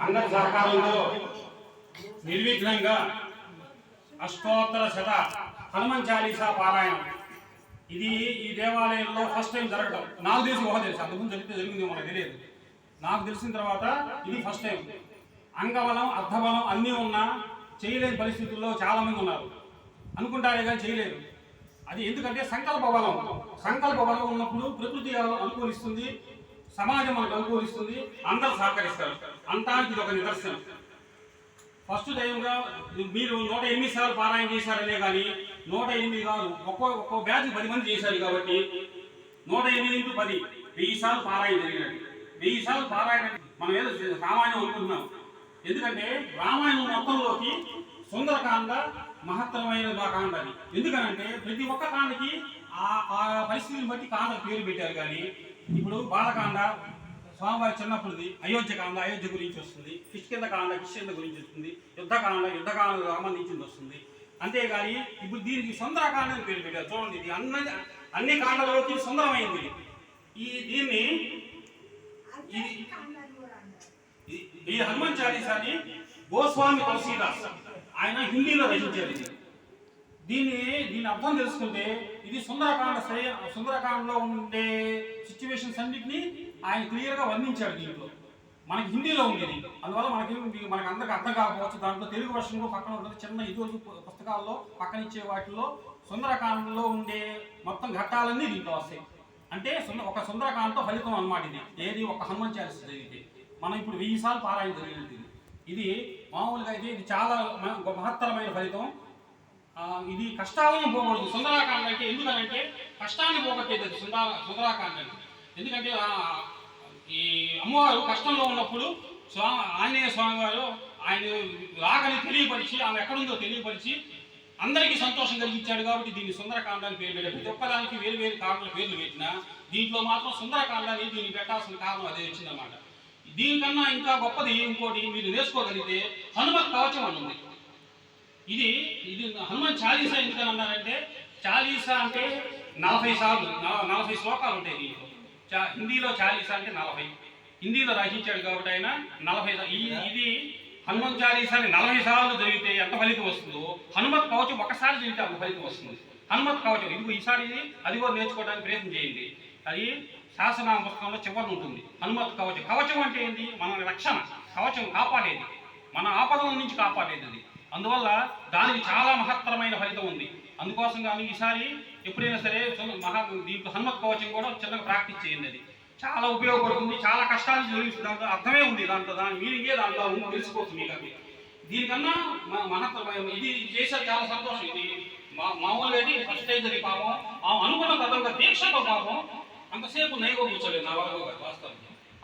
అందరి సహకారంతో నిర్విఘ్నంగా అష్టోత్తర శత హనుమాన్ చాలీసా పారాయణం. ఇది ఈ దేవాలయంలో ఫస్ట్ టైం జరగడం నాకు తెలిసి ఊహ తెలుసు. అంతకుముందు జరిగితే జరిగింది మనకు తెలియదు. నాకు తెలిసిన తర్వాత ఇది ఫస్ట్ టైం అంగబలం అర్ధబలం అన్నీ ఉన్నా చేయలేని పరిస్థితుల్లో చాలామంది ఉన్నారు. అనుకుంటారే కానీ చేయలేరు. అది ఎందుకంటే సంకల్ప బలం. సంకల్ప బలం ఉన్నప్పుడు ప్రకృతి అనుకూలిస్తుంది. సమాజం మనకు అనుకూలిస్తుంది. అందరు సహకరిస్తారు. అంతానికి ఇది ఒక నిదర్శనం. ఫస్ట్ టైంగా మీరు నూట ఎనిమిది సార్లు పారాయణ చేశారనే కానీ నూట ఎనిమిది కాదు ఒక్కో ఒక్కో బ్యాచ్ పది మంది చేశారు కాబట్టి నూట ఎనిమిది ఇంటూ పది వెయ్యి సార్లు పారాయణ జరిగినట్టు. వెయ్యి సార్లు పారాయణ మనం ఏదో సామాన్యం అనుకుంటున్నాం. ఎందుకంటే రామాయణం మొత్తంలోకి సుందరకాండ మహత్తరమైన కాండ అది. ఎందుకనంటే ప్రతి ఒక్క కాండకి ఆ ఆ పరిస్థితిని బట్టి కాండ పేరు పెట్టారు కానీ ఇప్పుడు బాలకాండ స్వామివారి చిన్నప్పుడుది అయోధ్యకాండ అయోధ్య గురించి వస్తుంది కిష్కింద కాండ కిష్కింద గురించి వస్తుంది యుద్ధకాండ యుద్ధకాండ సంబంధించింది వస్తుంది. అంతేగాని ఇప్పుడు దీనికి సుందరకాండ అని పేరు పెట్టారు. చూడండి ఇది అన్ని అన్ని కాండలలోకి సుందరమైంది. ఈ దీన్ని ఇది ఈ- హనుమాన్ చాలీసాని గోస్వామి తులసీదాస్ ఆయన హిందీలో రచించారు ఇది. దీన్ని దీని అర్థం తెలుసుకుంటే ఇది సుందరకాండ సుందరకాండలో ఉండే సిచ్యువేషన్స్ అన్నిటిని ఆయన క్లియర్గా వర్ణించాడు దీంట్లో. మనకి హిందీలో ఉంది అందువల్ల మనకి మనకు మనకి అందరికి అర్థం కాకపోవచ్చు. దాంట్లో తెలుగు వర్షన్ పక్కన ఉంటుంది. చిన్న ఇదివరకు పుస్తకాల్లో పక్కన ఇచ్చే వాటిలో సుందరకాండంలో ఉండే మొత్తం ఘట్టాలన్నీ దీంట్లో వస్తాయి. అంటే సుంద ఒక సుందరకాండతో ఫలితం అన్నమాట ఇది. ఏది? ఒక హనుమాన్ చాలీస జరిగితే. మనం ఇప్పుడు వెయ్యి సార్లు పారాయణ జరిగినట్టు ఇది. ఇది మామూలుగా అయితే ఇది చాలా మహత్తరమైన ఫలితం. ఇది కష్టాలను పోకూడదు సుందరాకాండ అంటే ఎందుకంటే కష్టాన్ని పోగొట్టేది అది సుందర సుందరాకాండ ఎందుకంటే ఈ అమ్మవారు కష్టంలో ఉన్నప్పుడు స్వామి ఆంజనేయ స్వామి వారు ఆయన రాగని తెలియపరిచి ఆమె ఎక్కడుందో తెలియపరిచి అందరికీ సంతోషం కలిగించాడు కాబట్టి దీన్ని సుందరకాండ అని పేరు పెట్టారు. ప్రతి ఒక్కదానికి వేరు వేరు కారణాల పేర్లు పెట్టినా దీంట్లో మాత్రం సుందరకాండాన్ని దీన్ని పెట్టాల్సిన కారణం అదే వచ్చిందన్నమాట. దీనికన్నా ఇంకా గొప్పది ఇంకోటి మీరు నేర్చుకోగలిగితే హనుమత్ కవచం అని ఉంది. ఇది ఇది హనుమాన్ చాలీసా ఎందుకని అన్నారంటే చాలీసా అంటే నలభై సార్లు నలభై శ్లోకాలు ఉంటాయి దీంట్లో. చా హిందీలో చాలీసా అంటే నలభై. హిందీలో రచించాడు కాబట్టి ఆయన నలభై ఇది హనుమాన్ చాలీసాని నలభై సార్లు చదివితే ఎంత ఫలితం వస్తుందో హనుమత్ కవచం ఒకసారి చదివితే అంత ఫలితం వస్తుంది. హనుమత్ కవచం ఇదిగో ఈసారి ఇది అది కూడా నేర్చుకోవడానికి ప్రయత్నం చేయండి. అది శాసన పుస్తకంలో చివరి ఉంటుంది. హనుమత్ కవచం. కవచం అంటే ఏంటి మన రక్షణ. కవచం కాపాడేది. మన ఆపదల నుంచి కాపాడేది అది. అందువల్ల దానికి చాలా మహత్తరమైన ఫలితం ఉంది. అందుకోసం కానీ ఈసారి ఎప్పుడైనా సరే మహా దీంట్లో హనుమత్ కవచం కూడా చిన్నగా ప్రాక్టీస్ చేయండి అది. చాలా ఉపయోగపడుతుంది. చాలా కష్టాలు జరిగిస్తుంది దాంట్లో అర్థమే ఉంది దాంట్లో. దాని మీనింగే దాంట్లో ఉంది తెలిసిపోతుంది మీకు అది. దీనికన్నా మహత్తరమైన ఇది ఇది చేసే చాలా సంతోషం. ఇది మా మామూలుగా అయితే ఫస్ట్ టైం పాపం. ఆ అనుకున్న విధంగా దీక్షతో పాపం అంతసేపు నైగో కూర్చోలేదు నా వరకు వాస్తవం.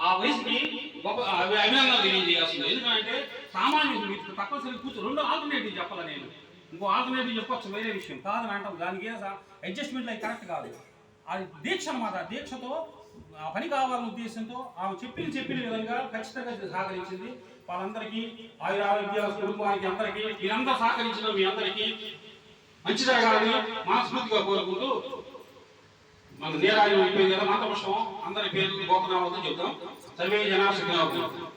ఆ వయసుకి గొప్ప అభినందనలు తెలియజేయాల్సింది. ఎందుకంటే సామాన్యుడు మీకు తప్పనిసరి కూర్చో రెండు ఆల్టర్నేటివ్ చెప్పాలి నేను? ఇంకో ఆల్టర్నేటివ్ చెప్పొచ్చు వేరే విషయం. కాదని అంటాం దానికి అడ్జస్ట్మెంట్ అయి కరెక్ట్ కాదు. అది దీక్ష అనమాట దీక్షతో ఆ పని కావాలనే ఉద్దేశంతో ఆమె చెప్పిన చెప్పిన విధంగా ఖచ్చితంగా సహకరించింది. వాళ్ళందరికీ ఆయుర ఆరోగ్య కుటుంబానికి అందరికీ మీరందరూ సహకరించిన మీ అందరికీ మంచి జరగాలని మనస్ఫూర్తిగా కోరుకుంటూ మనకు నేరాలు అయిపోయింది కదా మంత్రపుష్పం అందరి పేర్లు గోపనామాలతో చెప్తాం. సర్వే జనాశక్తి